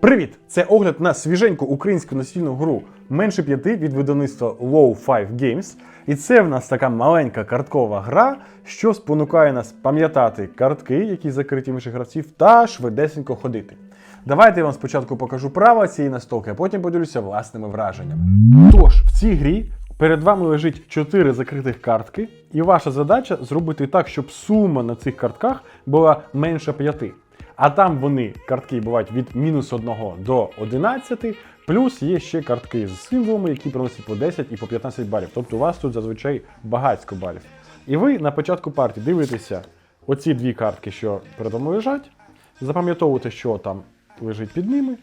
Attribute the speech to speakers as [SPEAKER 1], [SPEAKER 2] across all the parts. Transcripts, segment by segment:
[SPEAKER 1] Привіт! Це огляд на свіженьку українську настільну гру менше п'яти від видавництва Low 5 Games. І це в нас така маленька карткова гра, що спонукає нас пам'ятати картки, які закриті інших гравців, та швидесенько ходити. Давайте я вам спочатку покажу права цієї настолки, а потім поділюся власними враженнями. Тож, в цій грі перед вами лежить 4 закритих картки, і ваша задача зробити так, щоб сума на цих картках була менше 5. А там вони картки бувають від мінус 1 до 11, плюс є ще картки з символами, які приносять по 10 і по 15 балів. Тобто у вас тут зазвичай багатько балів. І ви на початку партії дивитеся оці дві картки, що перед вами лежать, запам'ятовуєте, що там лежить під ними,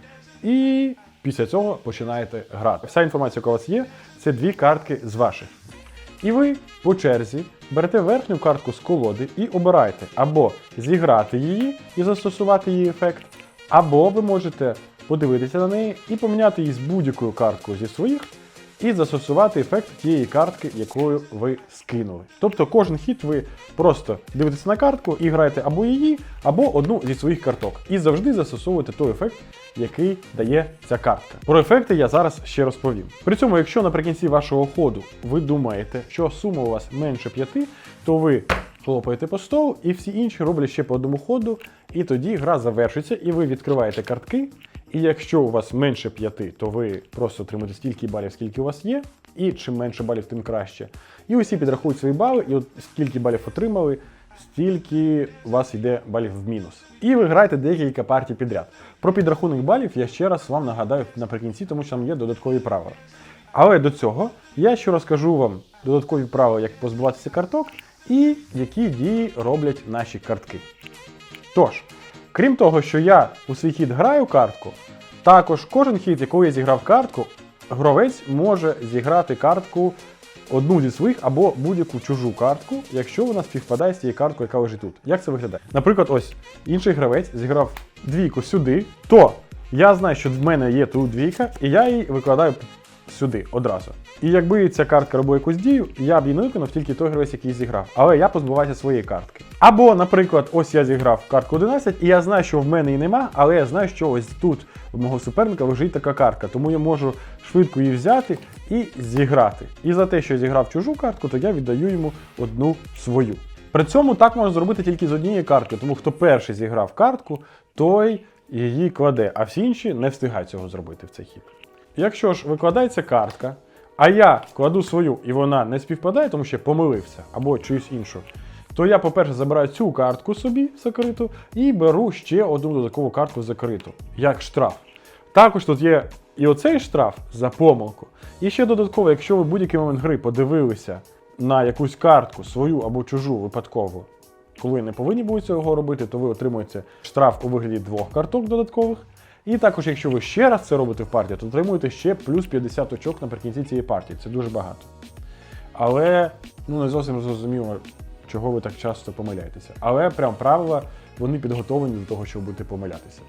[SPEAKER 1] і після цього починаєте грати. Вся інформація, яка у вас є, це дві картки з ваших. І ви по черзі берете верхню картку з колоди і обираєте або зіграти її і застосувати її ефект, або ви можете подивитися на неї і поміняти її з будь-якою карткою зі своїх і застосувати ефект тієї картки, якою ви скинули. Тобто кожен хід ви просто дивитеся на картку і граєте або її, або одну зі своїх карток. І завжди застосовуєте той ефект, який дає ця картка. Про ефекти я зараз ще розповім. При цьому, якщо наприкінці вашого ходу ви думаєте, що сума у вас менше 5, то ви хлопаєте по столу, і всі інші роблять ще по одному ходу, і тоді гра завершиться, і ви відкриваєте картки. І якщо у вас менше 5, то ви просто отримуєте стільки балів, скільки у вас є, і чим менше балів, тим краще. І усі підрахують свої бали, і от скільки балів отримали, стільки у вас йде балів в мінус. І ви граєте декілька партій підряд. Про підрахунок балів я ще раз вам нагадаю наприкінці, тому що там є додаткові правила. Але до цього я ще розкажу вам додаткові правила, як позбуватися карток, і які дії роблять наші картки. Тож, крім того, що я у свій хід граю картку, також кожен хід, якого я зіграв картку, гравець може зіграти картку одну зі своїх або будь-яку чужу картку, якщо вона співпадає з тією карткою, яка лежить тут. Як це виглядає? Наприклад, ось інший гравець зіграв двійку сюди, то я знаю, що в мене є тут двійка, і я її викладаю сюди одразу. І якби ця картка робила якусь дію, я б її не виконав тільки той гравець, який зіграв. Але я позбуваюся своєї картки. Або, наприклад, ось я зіграв картку 11, і я знаю, що в мене її нема, але я знаю, що ось тут у мого суперника лежить така картка. Тому я можу швидко її взяти і зіграти. І за те, що я зіграв чужу картку, то я віддаю йому одну свою. При цьому так можна зробити тільки з однієї картки, тому хто перший зіграв картку, той її кладе, а всі інші не встигають цього зробити в цей хід. Якщо ж викладається картка, а я кладу свою і вона не співпадає, тому що помилився або чиюсь іншу, то я, по-перше, забираю цю картку собі закриту і беру ще одну додаткову картку закриту, як штраф. Також тут є і оцей штраф за помилку. І ще додатково, якщо ви будь-який момент гри подивилися на якусь картку, свою або чужу випадково, коли не повинні будуть цього робити, то ви отримуєте штраф у вигляді двох карток додаткових. І також, якщо ви ще раз це робите в партії, то отримуєте ще плюс 50 очок наприкінці цієї партії. Це дуже багато. Але ну не зовсім зрозуміло, чого ви так часто помиляєтеся. Але прям правила вони підготовлені до того, щоб будете помилятися.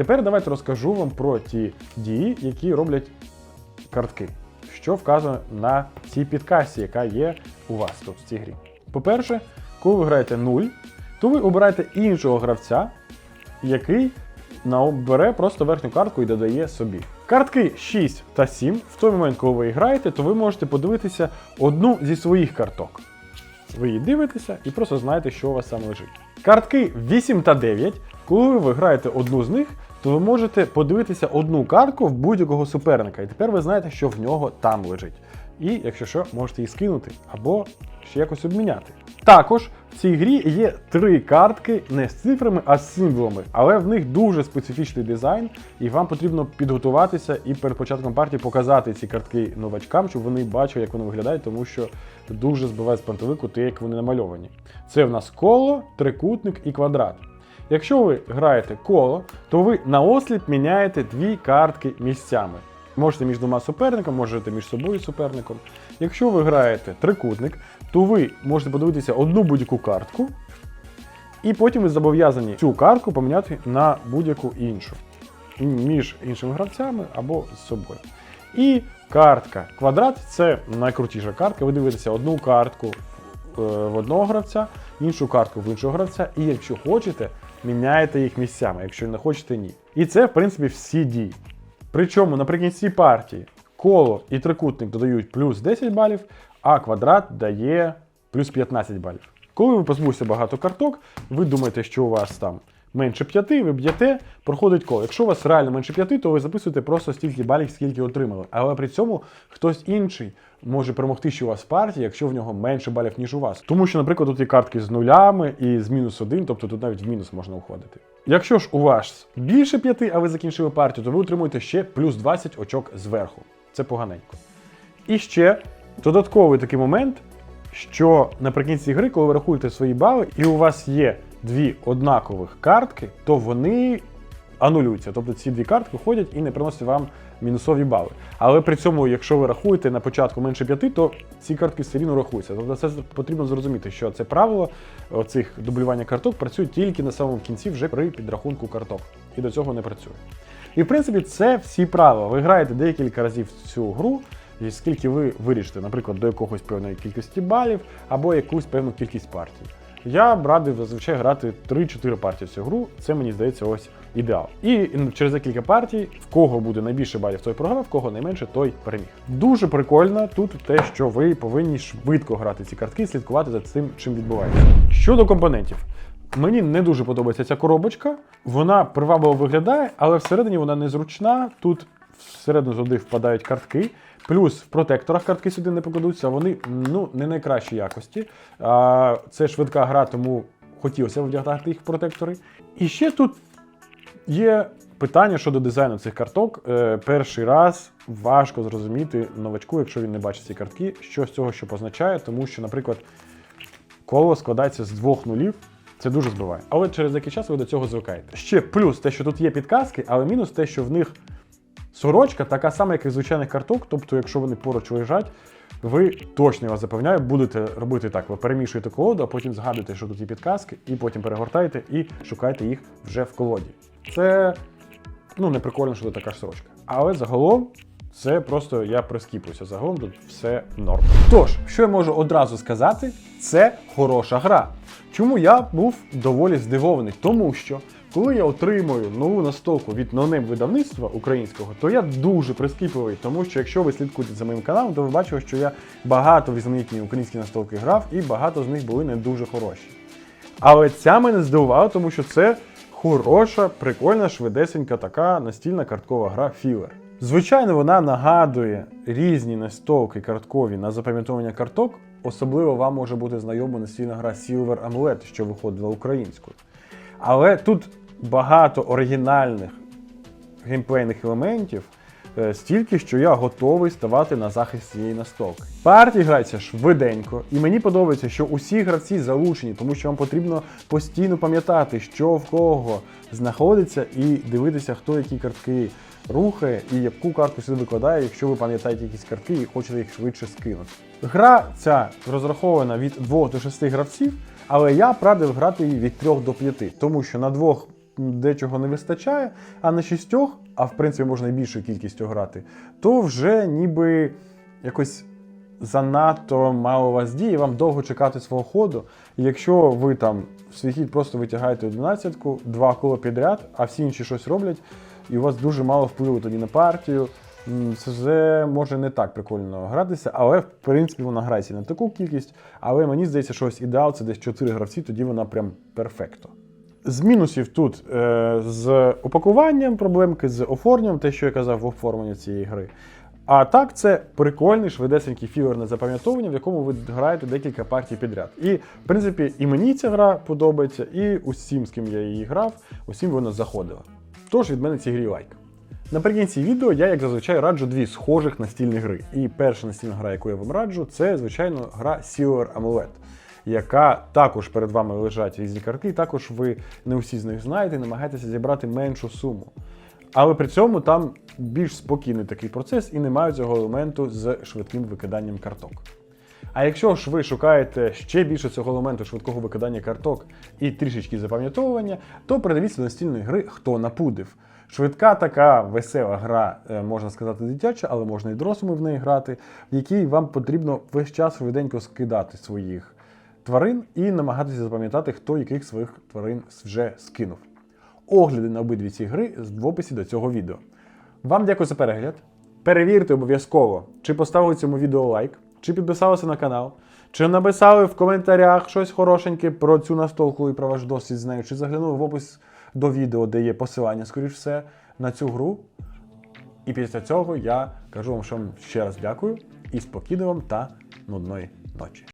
[SPEAKER 1] Тепер давайте розкажу вам про ті дії, які роблять картки, що вказано на цій підкасті, яка є у вас тут в цій грі. По-перше, коли ви граєте 0, то ви обираєте іншого гравця, який бере просто верхню картку і додає собі. Картки 6 та 7, в той момент, коли ви граєте, то ви можете подивитися одну зі своїх карток. Ви її дивитеся і просто знаєте, що у вас там лежить. Картки 8 та 9, коли ви граєте одну з них, то ви можете подивитися одну картку в будь-якого суперника. І тепер ви знаєте, що в нього там лежить. І, якщо що, можете її скинути або ще якось обміняти. Також в цій грі є три картки не з цифрами, а з символами, але в них дуже специфічний дизайн, і вам потрібно підготуватися і перед початком партії показати ці картки новачкам, щоб вони бачили, як вони виглядають, тому що дуже збиває з пантелику те, як вони намальовані. Це в нас коло, трикутник і квадрат. Якщо ви граєте коло, то ви на осліп міняєте дві картки місцями. Можете між двома суперниками, можете між собою суперником. Якщо ви граєте трикутник, то ви можете подивитися одну будь-яку картку, і потім ви зобов'язані цю картку поміняти на будь-яку іншу між іншими гравцями або з собою. І картка квадрат це найкрутіша картка. Ви дивитеся одну картку е, в одного гравця, іншу картку в іншого гравця, і якщо хочете, міняєте їх місцями, якщо не хочете, ні. І це, в принципі, всі дії. Причому наприкінці партії коло і трикутник додають плюс 10 балів, а квадрат дає плюс 15 балів. Коли ви позбулися багато карток, ви думаєте, що у вас там менше 5, ви б'єте, проходить коло. Якщо у вас реально менше 5, то ви записуєте просто стільки балів, скільки отримали. Але при цьому хтось інший може перемогти ще у вас в партії, якщо в нього менше балів, ніж у вас. Тому що, наприклад, тут є картки з нулями і з мінус 1, тобто тут навіть в мінус можна уходити. Якщо ж у вас більше 5, а ви закінчили партію, то ви отримуєте ще плюс 20 очок зверху. Це поганенько. І ще додатковий такий момент, що наприкінці гри, коли ви рахуєте свої бали, і у вас є дві однакових картки, то вони анулюються. Тобто ці дві картки ходять і не приносять вам мінусові бали. Але при цьому, якщо ви рахуєте на початку менше п'яти, то ці картки все рівно рахуються. Тобто це потрібно зрозуміти, що це правило оцих дублювання карток працює тільки на самому кінці, вже при підрахунку карток. І до цього не працює. І в принципі, це всі правила. Ви граєте декілька разів цю гру, і скільки ви вирішите, наприклад, до якогось певної кількості балів або якусь певну кількість партій. Я б радив зазвичай грати 3-4 партії в цю гру. Це мені здається ось ідеал. І через декілька партій, в кого буде найбільше балів, той програв, в кого найменше, той переміг. Дуже прикольно тут те, що ви повинні швидко грати ці картки слідкувати за цим, чим відбувається. Щодо компонентів. Мені не дуже подобається ця коробочка. Вона привабливо виглядає, але всередині вона незручна. Тут всередину туди впадають картки. Плюс в протекторах картки сюди не покладуться, вони ну, не найкращої якості. А, Це швидка гра, тому хотілося вдягати їх в протектори. І ще тут є питання щодо дизайну цих карток. Е, перший раз важко зрозуміти новачку, якщо він не бачить ці картки, що з цього що позначає, тому що, наприклад, коло складається з двох нулів. Це дуже збиває. Але через деякий час ви до цього звикаєте. Ще плюс те, що тут є підказки, але мінус те, що в них сорочка така сама, як і звичайних карток. Тобто, якщо вони поруч лежать, ви точно я вас запевняю, будете робити так. Ви перемішуєте колоду, а потім згадуєте, що тут є підказки, і потім перегортаєте і шукаєте їх вже в колоді. Це ну не прикольно, що тут така ж сорочка. Але загалом. Це просто я прискіплюся. Загалом тут все норм. Тож, що я можу одразу сказати, це хороша гра. Чому я був доволі здивований? Тому що коли я отримую нову настолку від нонейм видавництва українського, то я дуже прискіпливий, тому що якщо ви слідкуєте за моїм каналом, то ви бачили, що я багато різноманітні українські настолки грав, і багато з них були не дуже хороші. Але ця мене здивувала, тому що це хороша, прикольна, швидесенька така настільна карткова гра Філер. Звичайно, вона нагадує різні настолки карткові на запам'ятовування карток. Особливо вам може бути знайома настільна гра Silver Amulet, що виходила українською. Але тут багато оригінальних геймплейних елементів, стільки, що я готовий ставати на захист цієї настолки. Партії грається швиденько, і мені подобається, що усі гравці залучені, тому що вам потрібно постійно пам'ятати, що в кого знаходиться, і дивитися, хто які картки рухає і яку картку сюди викладає, якщо ви пам'ятаєте якісь картки і хочете їх швидше скинути. Гра ця розрахована від 2 до 6 гравців, але я радив грати її від 3 до 5, тому що на двох дечого не вистачає, а на шістьох, а в принципі можна і більшою кількістю грати, то вже ніби якось занадто мало вас дії, вам довго чекати свого ходу. І якщо ви там в свій хід просто витягаєте 11 два кола підряд, а всі інші щось роблять, і у вас дуже мало впливу тоді на партію. Це вже може не так прикольно гратися, але в принципі вона грається на таку кількість. Але мені здається, що ось ідеал це десь 4 гравці, тоді вона прям перфекто. З мінусів тут е, з упакуванням проблемки, з оформленням, те, що я казав в оформленні цієї гри. А так, це прикольний швидесенький філерне запам'ятовування, в якому ви граєте декілька партій підряд. І, в принципі, і мені ця гра подобається, і усім, з ким я її грав, усім вона заходила. Тож від мене цій грі лайк. Наприкінці відео я, як зазвичай, раджу дві схожих настільні гри. І перша настільна гра, яку я вам раджу, це, звичайно, гра Silver Amulet, яка також перед вами лежать різні картки, також ви не усі з них знаєте, намагаєтеся зібрати меншу суму. Але при цьому там більш спокійний такий процес і немає цього елементу з швидким викиданням карток. А якщо ж ви шукаєте ще більше цього елементу швидкого викидання карток і трішечки запам'ятовування, то передивіться настільної гри Хто напудив. Швидка така весела гра, е, можна сказати, дитяча, але можна і дорослими в неї грати, в якій вам потрібно весь час швиденько скидати своїх тварин і намагатися запам'ятати, хто яких своїх тварин вже скинув. огляди на обидві ці гри в описі до цього відео. Вам дякую за перегляд. Перевірте обов'язково, чи поставили цьому відео лайк, чи підписалися на канал, чи написали в коментарях щось хорошеньке про цю настолку і про ваш досвід з нею, чи заглянули в опис до відео, де є посилання, скоріш все, на цю гру. І після цього я кажу вам, що вам ще раз дякую і спокійної вам та нудної ночі.